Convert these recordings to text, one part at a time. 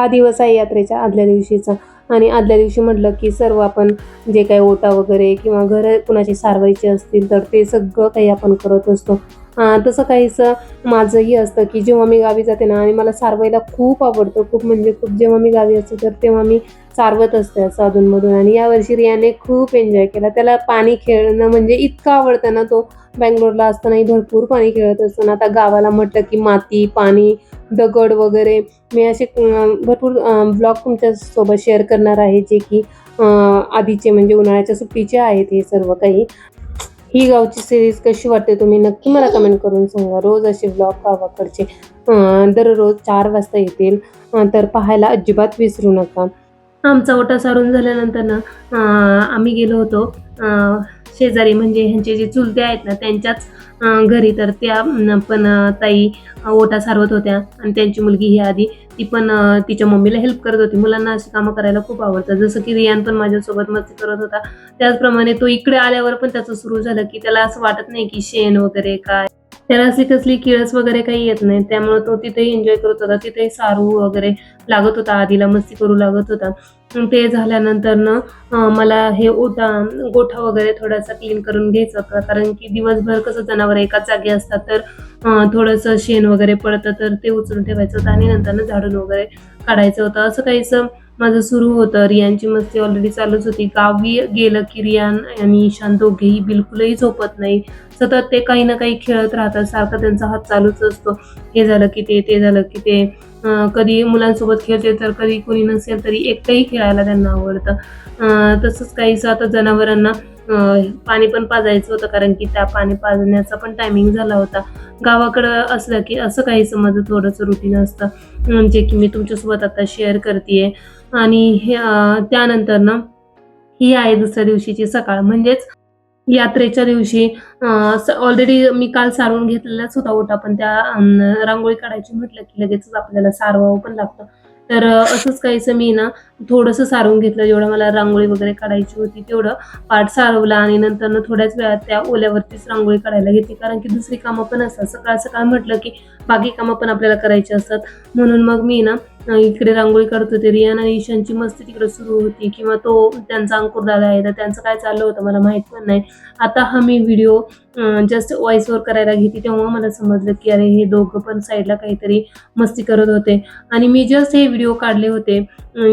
हा दिवस आहे यात्रेच्या आदल्या दिवशीचा. आणि आदल्या दिवशी म्हटलं की सर्व आपण जे काही ओटा वगैरे किंवा घर कुणाची सारवायची असतील तर ते सगळं काही आपण करत असतो. तसं काहीसं माझंही असतं की जेव्हा मी गावी जाते ना आणि मला सारवायला खूप आवडतं खूप म्हणजे खूप जेव्हा मी गावी असते तर तेव्हा मी सारवत असते असं अधूनमधून आणि यावर्षी रियाने खूप एन्जॉय केला. त्याला पाणी खेळणं म्हणजे इतकं आवडतं ना तो. बँगलोरला असतानाही भरपूर पाणी खेळत असतो ना आता गावाला म्हटलं की माती पाणी दगड वगैरे. मी असे भरपूर ब्लॉग तुमच्यासोबत शेअर करणार आहे जे की आधीचे म्हणजे उन्हाळ्याच्या सुट्टीचे आहेत हे सर्व काही. ही गावची सिरीज कशी वाटते तुम्ही नक्की मला कमेंट करून सांगा. रोज असे ब्लॉग गावाकडचे दररोज चार वाजता येतील. तर पाहायला अजिबात विसरू नका. आमचा ओटा सारून झाल्यानंतर ना आम्ही गेलो होतो शेजारी म्हणजे ह्यांचे जे चुलते आहेत ना त्यांच्याच घरी. तर त्या पण ताई ओटा सारवत होत्या. आणि त्यांची मुलगी ही आधी ती पण तिच्या मम्मीला हेल्प करत होती. मुलांना अशी कामं करायला खूप आवडतात. जसं की रियान पण माझ्यासोबत मस्ती करत होता. त्याचप्रमाणे तो इकडे आल्यावर पण त्याचं सुरू झालं की त्याला असं वाटत नाही की शेण वगैरे काय. त्याला अशी कसली किळस वगैरे काही येत नाही. त्यामुळे तो तिथेही एन्जॉय करत होता. तिथेही सारू वगैरे लागत होता. आधीला मस्ती करू लागत होता. ते झाल्यानंतर ना मला हे ओटा गोठा वगैरे थोडासा क्लीन करून घ्यायचा होता. कारण की दिवसभर कसं जनावर एकाच जागी असतात तर थोडंसं शेण वगैरे पडतं तर ते उचलून ठेवायचं होतं आणि नंतर ना झाडून वगैरे काढायचं होतं. असं काहीसं माझं सुरू होतं. रियानची मस्ती ऑलरेडी चालूच होती. गावी गेलं की रियान आणि ईशान दोघेही बिलकुलही झोपत नाही. सतत ते काही ना काही खेळत राहतात. सारखं त्यांचा हात चालूच असतो. हे झालं की ते ते झालं की ते. कधी मुलांसोबत खेळते तर कधी कोणी नसेल तरी एकटंही खेळायला त्यांना आवडतं. तसंच काहीसं आता जनावरांना पाणी पण पाजायचं होतं कारण की त्या पाणी पाजण्याचा पण टायमिंग झाला होता. गावाकडं असलं की असं काही माझं थोडंसं रुटीन असतं. जे की मी तुमच्यासोबत आता शेअर करते आणि हे त्यानंतर ना ही आहे दुसऱ्या दिवशीची सकाळ. म्हणजेच यात्रेच्या दिवशी ऑलरेडी मी काल सारवून घेतलेलाच होता ओटा पण त्या रांगोळी काढायची म्हटलं की लगेचच आपल्याला सारवावं पण लागतं. तर असंच काहीसं मी ना थोडंसं सारवून घेतलं. जेवढं मला रांगोळी वगैरे काढायची होती तेवढं पाठ सारवलं आणि नंतर थोड्याच वेळात त्या ओल्यावरतीच रांगोळी काढायला घेतली. कारण की दुसरी कामं पण असतात. सकाळ सकाळ म्हटलं की बाकी कामं पण आपल्याला करायची असतात. म्हणून मग मी ना इकडे रांगोळी करत होते. रियान आणि ईशानची मस्ती तिकडे सुरू होती किंवा तो त्यांचा अंकुर दादा आहे. तर त्यांचं काय चाललं होतं मला माहीत पण नाही. आता हा मी व्हिडिओ जस्ट वॉइसवर करायला घेते. तेव्हा मला समजलं की अरे हे दोघं पण साईडला काहीतरी मस्ती करत होते. आणि मी जस्ट हे व्हिडिओ काढले होते.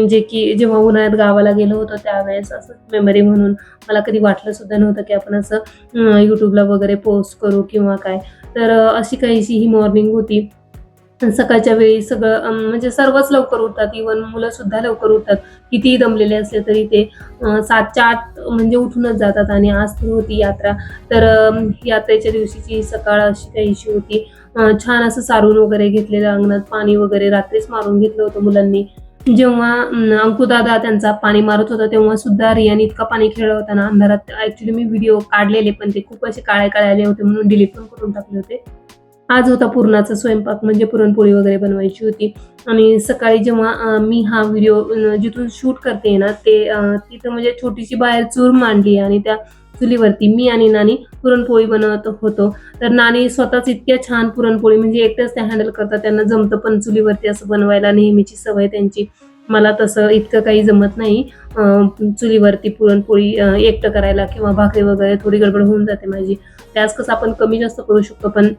जे की जेव्हा उन्हाळ्यात गावाला गेलो होतो त्यावेळेस असं मेमरी म्हणून मला कधी वाटलं सुद्धा नव्हतं की आपण असं यूट्यूबला वगैरे पोस्ट करू किंवा काय. तर अशी काहीशी ही मॉर्निंग होती. सकाळच्या वेळी सगळं म्हणजे सर्वच लवकर उठतात. इवन मुलं सुद्धा लवकर उठतात. कितीही दमलेले असले तरी ते सातच्या आठ म्हणजे उठूनच जातात आणि आज तर होती यात्रा. तर यात्रेच्या दिवशीची सकाळ अशी काहीशी होती. छान असं सारून वगैरे घेतलेलं अंगणात पाणी वगैरे रात्रीच मारून घेतलं होतं मुलांनी. जेव्हा अंकुदादा त्यांचा पाणी मारत होता तेव्हा सुद्धा रियाने इतका पाणी खेळला होता ना अंधारात. ऍक्च्युली मी व्हिडिओ काढलेले पण ते खूप असे काळे काळे आले होते म्हणून डिलीट पण करून टाकले होते. आज होता पुरणाचा स्वयंपाक म्हणजे पुरणपोळी वगैरे बनवायची होती. आणि सकाळी जेव्हा मी हा व्हिडिओ जिथून शूट करते ना ते तिथं म्हणजे छोटीशी बाहेर चूर मांडली आणि त्या चुलीवरती मी आणि नानी पुरणपोळी बनवत होतो. तर नानी स्वतःच इतक्या छान पुरणपोळी म्हणजे एकट्याच ते हँडल करतात. त्यांना जमतं पण चुलीवरती असं बनवायला नेहमीची सवय त्यांची. मला तसं इतकं काही जमत नाही. चुलीवरती पुरणपोळी एकटं करायला किंवा भाकरी वगैरे थोडी गडबड होऊन जाते माझी. त्यास कसं आपण कमी जास्त करू शकतो पण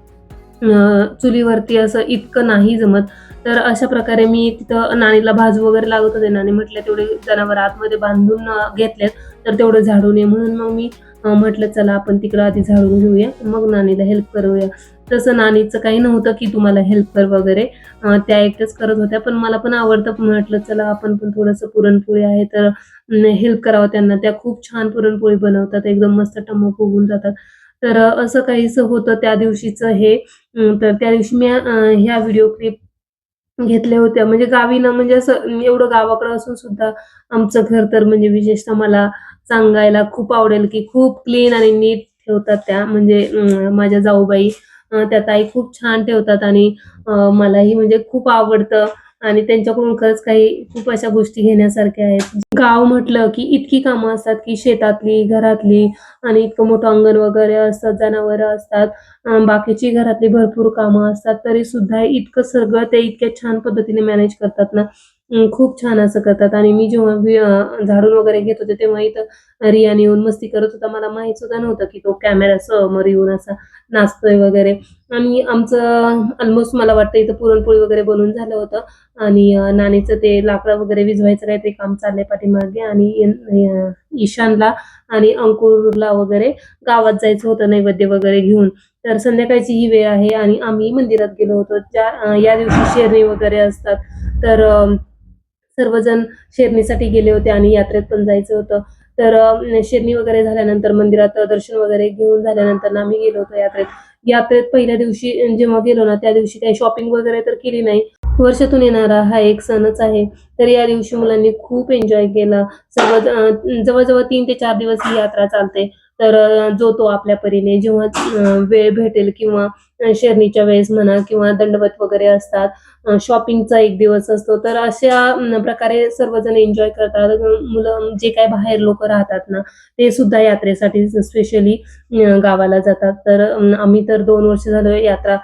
चुलीवरती असं इतकं नाही जमत. तर अशा प्रकारे मी तिथं नाणीला भाजू वगैरे लागत होते. नाणी म्हटलं तेवढे जनावर आतमध्ये बांधून घेतलेत तर तेवढं झाडू नये. म्हणून मग मी म्हटलं चला आपण तिकडं आधी झाडून घेऊया. मग नाणीला हेल्प करूया. तसं नाणीचं काही नव्हतं की तुम्हाला हेल्प कर वगैरे. त्या एकट्याच करत होत्या. पण मला पण आवडतं म्हटलं चला आपण पण थोडंसं पुरणपोळी आहे तर हेल्प करावं त्यांना. त्या खूप छान पुरणपोळी बनवतात. एकदम मस्त टमक फुगून जातात. तर असं काहीसं होतं त्या दिवशीचं हे. तर त्या दिवशी मी ह्या व्हिडिओ क्लिप घेतल्या होत्या. म्हणजे गावी ना म्हणजे असं एवढं गावाकडं असून सुद्धा आमचं घर तर म्हणजे विशेषतः मला सांगायला खूप आवडेल की खूप क्लीन आणि नीट ठेवतात त्या. म्हणजे माझ्या जाऊबाई त्या ताई खूप छान ठेवतात आणि मलाही म्हणजे खूप आवडतं. आणि त्यांच्याकडून खरंच काही खूप अशा गोष्टी घेण्यासारख्या आहेत. गाव म्हटलं की इतकी कामं असतात की शेतातली घरातली आणि इतकं मोठं अंगण वगैरे असतात जनावरं असतात. बाकीची घरातली भरपूर कामं असतात तरी सुद्धा इतकं सगळं ते इतक्या छान पद्धतीने मॅनेज करतात ना. खूप छान असं करतात आणि मी जेव्हा झाडून वगैरे घेत होते तेव्हा इथं रियान येऊन मस्ती करत होता. मला माहीत सुद्धा नव्हतं की तो कॅमेरा समोर येऊन असा नाचतोय वगैरे आणि आमचं ऑलमोस्ट मला वाटतं इथं पुरणपोळी वगैरे बनवून झालं होतं आणि नाणीचं नानीचं ते लाकडं वगैरे विझवायचं काहीतरी काम चाललंय पाठीमागे आणि ईशानला आणि अंकुरला वगैरे गावात जायचं होतं नैवेद्य वगैरे घेऊन. तर संध्याकाळची ही वेळ आहे आणि आम्ही मंदिरात गेलो होतो. ज्या या दिवशी शेरणी वगैरे असतात. तर सर्वजण शेरणीसाठी गेले होते आणि यात्रेत पण जायचं होतं. तर शेरणी वगैरे झाल्यानंतर मंदिरात दर्शन वगैरे घेऊन झाल्यानंतर आम्ही गेलो होतो यात्रेत. यात्रेत पहिल्या दिवशी जेव्हा गेलो ना त्या दिवशी काही शॉपिंग वगैरे तर केली नाही. वर्षातून येणारा हा एक सणच आहे. तर या दिवशी मुलांनी खूप एन्जॉय केला. सर्व जवळजवळ जवळ-जवळ 3 ते चार दिवस ही यात्रा चालते. तर जो तो आपल्या परीने जेव्हा वेळ भेटेल किंवा शेरणीच्या वेळेस म्हणा किंवा दंडवत वगैरे असतात. शॉपिंगचा एक दिवस असतो. तर अशा प्रकारे सर्वजण एन्जॉय करतात. मुलं जे काही बाहेर लोक राहतात ना, ते सुद्धा यात्रेसाठी स्पेशली गावाला जातात. तर आम्ही तर दोन वर्ष झालं यात्रा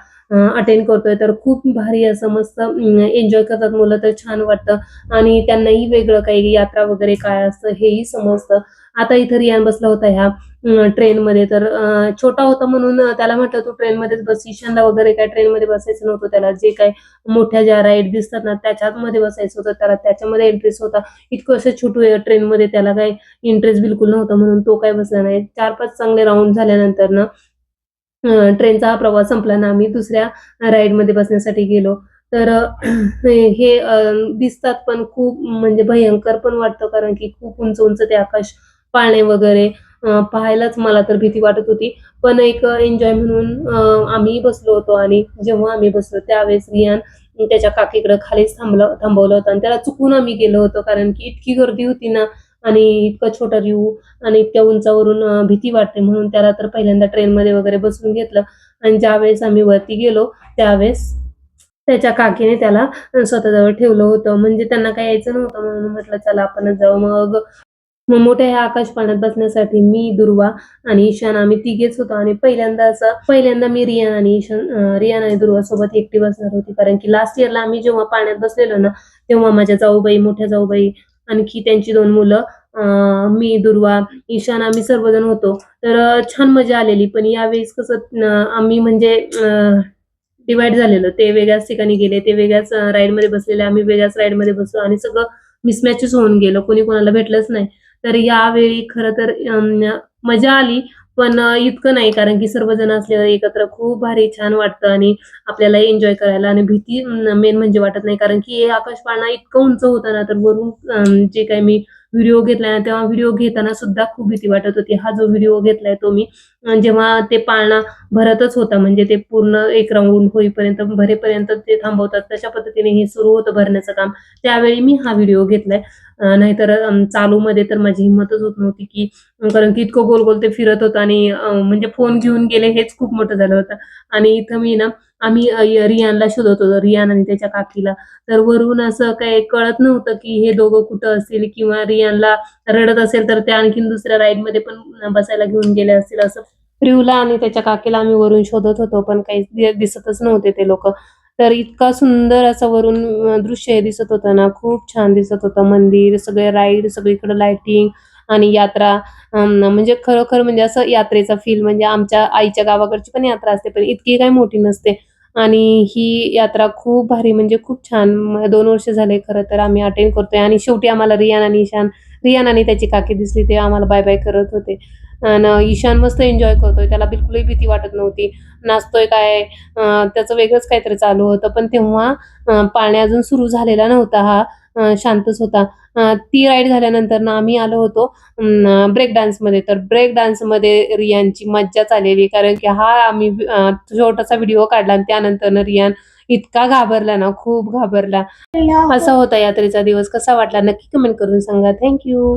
अटेंड करतोय. तर खूप भारी असं मस्त एन्जॉय करतात मुलं. तर छान वाटतं आणि त्यांनाही वेगळं काही यात्रा वगैरे काय असतं हेही समजतं. आता इथं रियान बसला होता ह्या ट्रेनमध्ये तर छोटा होता म्हणून त्याला म्हटलं, "तू ट्रेनमध्येच बस." ईशानला वगैरे काय ट्रेनमध्ये बसायचं नव्हतं त्याला. जे काही मोठ्या ज्या राईड दिसतात ना, त्याच्यात मध्ये बसायचं होतं त्याला. त्याच्यामध्ये इंटरेस्ट होता. इतकं असं छोटू आहे ट्रेनमध्ये त्याला काही इंटरेस्ट बिलकुल नव्हता म्हणून तो काय बसला नाही. 4-5 चांगले राऊंड झाल्यानंतर ना ट्रेनचा हा प्रवास संपला ना आम्ही दुसऱ्या राईडमध्ये बसण्यासाठी गेलो. तर हे दिसतात पण खूप म्हणजे भयंकर पण वाटतं कारण की खूप उंच-उंच ते आकाश पाळणे वगैरे पाहायलाच मला तर भीती वाटत होती. पण एक एन्जॉय म्हणून आम्ही बसलो होतो आणि जेव्हा आम्ही बसलो त्यावेळेस रियान त्याच्या काकीकडे खालीच थांबलं थांबवलं होतं आणि त्याला चुकून आम्ही गेलो होतो कारण की इतकी गर्दी होती ना आणि इतकं छोटा रिव आणि इतक्या उंचावरून भीती वाटते म्हणून त्याला तर पहिल्यांदा ट्रेनमध्ये वगैरे बसून घेतलं आणि ज्यावेळेस आम्ही वरती गेलो त्यावेळेस त्याच्या काकीने त्याला स्वतःजवळ ठेवलं होतं. म्हणजे त्यांना काही यायचं नव्हतं म्हणून म्हटलं चला आपणच जाऊ. मग मग मोठ्या ह्या आकाश पाण्यात बसण्यासाठी मी, दुर्वा आणि ईशान आम्ही तिघेच होतो आणि पहिल्यांदा असं पहिल्यांदा मी रियान आणि ईशान रियान आणि दुर्वा सोबत एकटी बसणार होती. कारण की लास्ट इयरला आम्ही जेव्हा पाण्यात बसलेलो ना, तेव्हा माझ्या जाऊबाई, मोठ्या जाऊबाई, आणखी त्यांची दोन मुलं, अ, मी, दुर्वा, ईशान आम्ही सर्वजण होतो. तर छान मजा आलेली. पण यावेळेस कसं आम्ही म्हणजे डिवाइड झालेलं झालेलो. ते वेगळ्याच ठिकाणी गेले, ते वेगळ्याच राईड राईडमध्ये बसलेले, आम्ही वेगळ्याच राईडमध्ये बसलो आणि सगळं मिसमॅचेस होऊन गेलो कोणी कोणाला भेटलंच नाही. तर यावेळी खरं तर मजा आली, पण इतकं नाही कारण की सर्वजण असल्यावर एकत्र खूप भारी छान वाटतं आणि आपल्याला एन्जॉय करायला आणि भीती मेन म्हणजे वाटत नाही. कारण की हे आकाशपाळणा इतकं उंच होतं ना, तर वरून जे काही मी व्हिडिओ घेतला आणि तेव्हा व्हिडिओ घेताना सुद्धा खूप भीती वाटत होती. हा जो व्हिडिओ घेतलाय तो मी जेव्हा ते पाळणा भरतच होता म्हणजे ते पूर्ण एक राऊंड होईपर्यंत, भरेपर्यंत ते थांबवतात. तशा पद्धतीने हे सुरू होतं भरण्याचं काम. त्यावेळी मी हा व्हिडिओ घेतलाय. नाहीतर चालू चालूमध्ये तर माझी हिंमतच होत नव्हती की कारण की इतकं गोल-गोल ते फिरत होतं आणि म्हणजे फोन घेऊन गेले हेच खूप मोठं झालं होतं. आणि इथं मी ना आम्ही रियानला शोधत होतो. रियान आणि त्याच्या काकीला. तर वरून असं काही कळत नव्हतं की हे दोघं कुठं असतील किंवा रियानला रडत असेल तर ते आणखीन दुसऱ्या राईडमध्ये पण बसायला घेऊन गेले असतील असं. प्रियूला आणि त्याच्या काकीला आम्ही वरून शोधत होतो, पण काही दिसतच नव्हते ते लोक तर इतका सुंदर असं वरून दृश्य दिसत होतं ना, खूप छान दिसत होतं मंदिर, सगळे राईड, सगळीकडे लाइटिंग आणि यात्रा म्हणजे खरोखर म्हणजे असं यात्रेचा फील म्हणजे आमच्या आईच्या गावाकडची पण यात्रा असते, पण इतकी काही मोठी नसते. आणि ही यात्रा खूप भारी म्हणजे खूप छान दोन वर्ष झाले खरं तर आम्ही अटेंड करतोय आणि शेवटी आम्हाला रियान आणि ईशान रियान आणि त्याची काकी दिसली ते आम्हाला बाय-बाय करत होते. अन् ईशान मस्त एन्जॉय करतोय. त्याला बिलकुलही भीती वाटत नव्हती. नाचतोय काय त्याचं वेगळंच काहीतरी चालू होतं. पण तेव्हा पाळणे अजून सुरू झालेला नव्हता हा. शांतच होता. ती राईड झाल्यानंतर ना आम्ही आलो होतो ब्रेक डान्समध्ये. तर ब्रेक डान्समध्ये रियानची मज्जाच आलेली कारण की हा आम्ही छोटासा व्हिडिओ काढला आणि त्यानंतरनं रियान इतका घाबरला ना, खूप घाबरला. असा होता यात्रेचा दिवस. कसा वाटला नक्की कमेंट करून सांगा. Thank you.